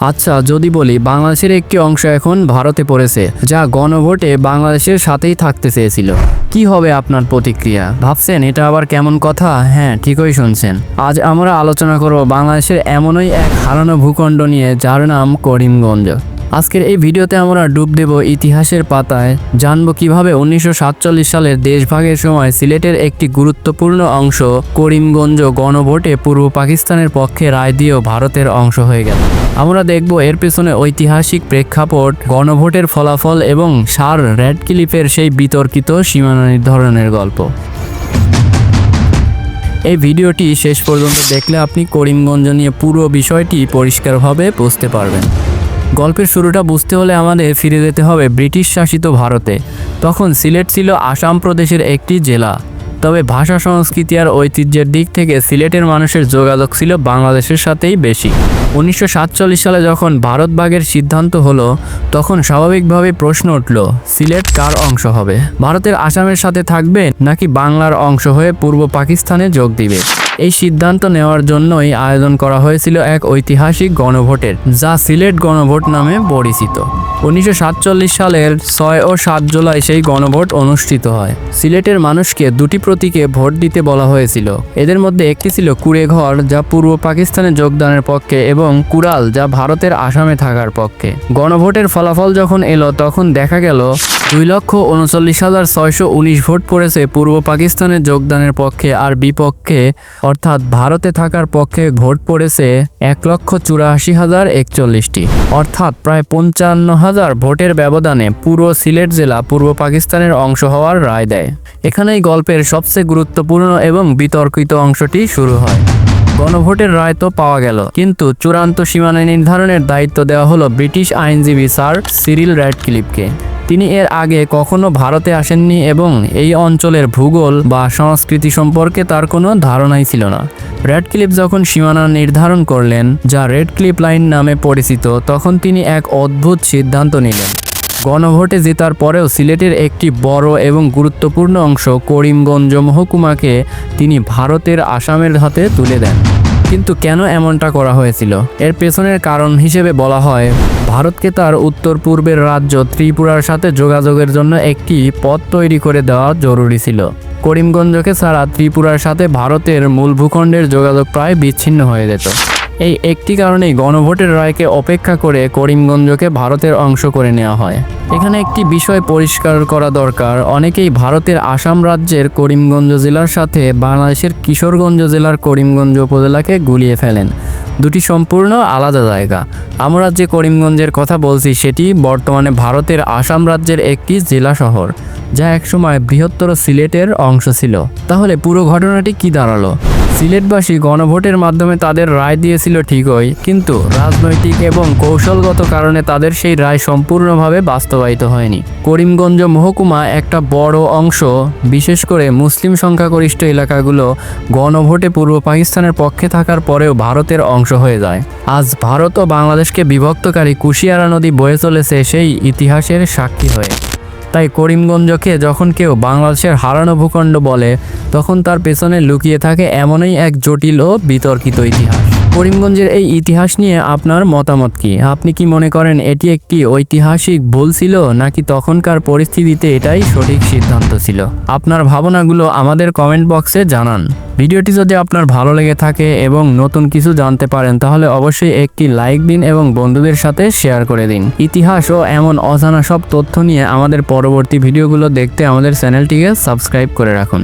আচ্ছা যদি বলি, বাংলাদেশের একটি অংশ এখন ভারতে পড়েছে, যা গণভোটে বাংলাদেশের সাথেই থাকতে চেয়েছিল। কি হবে আপনার প্রতিক্রিয়া? ভাবছেন, এটা আবার কেমন কথা? হ্যাঁ ঠিকই শুনছেন। আজ আমরা আলোচনা করব বাংলাদেশের এমনই এক হারানো ভূখণ্ড নিয়ে, যার নাম করিমগঞ্জ। আজকের এই ভিডিওতে আমরা ডুব দেব ইতিহাসের পাতায়। জানব কীভাবে উনিশশো সাতচল্লিশ সালের দেশভাগের সময় সিলেটের একটি গুরুত্বপূর্ণ অংশ করিমগঞ্জ গণভোটে পূর্ব পাকিস্তানের পক্ষে রায় দিয়েও ভারতের অংশ হয়ে গেল। আমরা দেখব এর পেছনে ঐতিহাসিক প্রেক্ষাপট, গণভোটের ফলাফল এবং সার রেড ক্লিপের সেই বিতর্কিত সীমানা নির্ধারণের গল্প। এই ভিডিওটি শেষ পর্যন্ত দেখলে আপনি করিমগঞ্জ নিয়ে পুরো বিষয়টি পরিষ্কারভাবে বুঝতে পারবেন। গল্পের শুরুটা বুঝতে হলে আমাদের ফিরে যেতে হবে ব্রিটিশ শাসিত ভারতে। তখন সিলেট ছিল আসাম প্রদেশের একটি জেলা। তবে ভাষা সংস্কৃতি আর ঐতিহ্যের দিক থেকে সিলেটের মানুষের যোগাযোগ ছিল বাংলাদেশের সাথেই বেশি। উনিশশো সাতচল্লিশ সালে যখন ভারত ভাগের সিদ্ধান্ত হলো, তখন স্বাভাবিকভাবে প্রশ্ন উঠল, সিলেট কার অংশ হবে? ভারতের আসামের সাথে থাকবে নাকি বাংলার অংশ হয়ে পূর্ব পাকিস্তানে যোগ দিবে? এই সিদ্ধান্ত নেওয়ার জন্যই আয়োজন করা হয়েছিল এক ঐতিহাসিক গণভোটের, যা সিলেট গণভোট নামে পরিচিত। উনিশশো সাতচল্লিশ সালের ছয় ও সাত জুলাই সেই গণভোট অনুষ্ঠিত হয়। সিলেটের মানুষকে দুটি প্রতীকে ভোট দিতে বলা হয়েছিল। এদের মধ্যে একটি ছিল কুড়েঘর, যা পূর্ব পাকিস্তানে যোগদানের পক্ষে, এবং কুড়াল, যা ভারতের আসামে থাকার পক্ষে। গণভোটের ফলাফল যখন এলো, তখন দেখা গেল দুই লক্ষ উনচল্লিশ হাজার ছয়শো উনিশ ভোট পড়েছে পূর্ব পাকিস্তানের যোগদানের পক্ষে আর বিপক্ষে। অর্থাৎ ভারতে থাকার পক্ষে ভোট পড়েছে এক লক্ষ চুরাশি হাজার একচল্লিশটি। অর্থাৎ প্রায় পঞ্চান্ন হাজার ভোটের ব্যবধানে পুরো সিলেট জেলা পূর্ব পাকিস্তানের অংশ হওয়ার রায় দেয়। এখানেই গল্পের সবচেয়ে গুরুত্বপূর্ণ এবং বিতর্কিত অংশটি শুরু হয়। গণভোটের রায় তো পাওয়া গেল, কিন্তু চূড়ান্ত সীমানা নির্ধারণের দায়িত্ব দেওয়া হলো ব্রিটিশ আইনজীবী স্যার সিরিল র্যাডক্লিফকে। তিনি এর আগে কখনো ভারতে আসেননি এবং এই অঞ্চলের ভূগোল বা সংস্কৃতি সম্পর্কে তার কোনো ধারণাই ছিল না। রেড ক্লিপ যখন সীমানা নির্ধারণ করলেন, যা রেড ক্লিপ লাইন নামে পরিচিত, তখন তিনি এক অদ্ভুত সিদ্ধান্ত নিলেন। গণভোটে জেতার পরেও সিলেটের একটি বড় এবং গুরুত্বপূর্ণ অংশ করিমগঞ্জ মহকুমাকে তিনি ভারতের আসামের হাতে তুলে দেন। কিন্তু কেন এমনটা করা হয়েছিল? এর পেছনের কারণ হিসেবে বলা হয়, ভারতকে তার উত্তর পূর্বের রাজ্য ত্রিপুরার সাথে যোগাযোগের জন্য একটি পথ তৈরি করে দেওয়া জরুরি ছিল। করিমগঞ্জকে ছাড়া ত্রিপুরার সাথে ভারতের মূল ভূখণ্ডের যোগাযোগ প্রায় বিচ্ছিন্ন হয়ে যেত। এই একটি কারণেই গণভোটের রায়কে অপেক্ষা করে করিমগঞ্জকে ভারতের অংশ করে নেওয়া হয়। এখানে একটি বিষয় পরিষ্কার করা দরকার। অনেকেই ভারতের আসাম রাজ্যের করিমগঞ্জ জেলার সাথে বাংলাদেশের কিশোরগঞ্জ জেলার করিমগঞ্জ উপজেলাকে গুলিয়ে ফেলেন। দুটি সম্পূর্ণ আলাদা জায়গা। আমরা যে করিমগঞ্জের কথা বলছি, সেটি বর্তমানে ভারতের আসাম রাজ্যের একটি জেলা শহর। যা একসময় বৃহত্তর সিলেটের অংশ ছিল। তাহলে পুরো ঘটনাটি কি দাঁড়াল? সিলেটবাসী গণভোটের মাধ্যমে তাদের রায় দিয়েছিল ঠিকই, কিন্তু রাজনৈতিক এবং কৌশলগত কারণে তাদের সেই রায় সম্পূর্ণভাবে বাস্তবায়িত হয়নি। করিমগঞ্জ মহকুমা একটা বড় অংশ, বিশেষ করে মুসলিম সংখ্যাগরিষ্ঠ এলাকাগুলো গণভোটে পূর্ব পাকিস্তানের পক্ষে থাকার পরেও ভারতের অংশ হয়ে যায়। আজ ভারত ও বাংলাদেশকে বিভক্তকারী কুশিয়ারা নদী বয়ে চলেছে সেই ইতিহাসের সাক্ষী হয়ে। তাই করিমগঞ্জকে যখন কেউ বাংলাদেশের হারানো ভূখণ্ড বলে তখন তার পেছনে লুকিয়ে থাকে এমনই এক জটিল ও বিতর্কিত ইতিহাস। করিমগঞ্জের এই ইতিহাস নিয়ে আপনার মতামত কি? আপনি কি মনে করেন এটি একটি ঐতিহাসিক ভুল ছিল, নাকি তখনকার পরিস্থিতিতে এটাই সঠিক সিদ্ধান্ত ছিল? আপনার ভাবনাগুলো আমাদের কমেন্ট বক্সে জানান। ভিডিওটি যদি আপনার ভালো লেগে থাকে এবং নতুন কিছু জানতে পারেন, তাহলে অবশ্যই একটি লাইক দিন এবং বন্ধুদের সাথে শেয়ার করে দিন। ইতিহাস ও এমন অজানা সব তথ্য নিয়ে আমাদের পরবর্তী ভিডিওগুলো দেখতে আমাদের চ্যানেলটিকে সাবস্ক্রাইব করে রাখুন।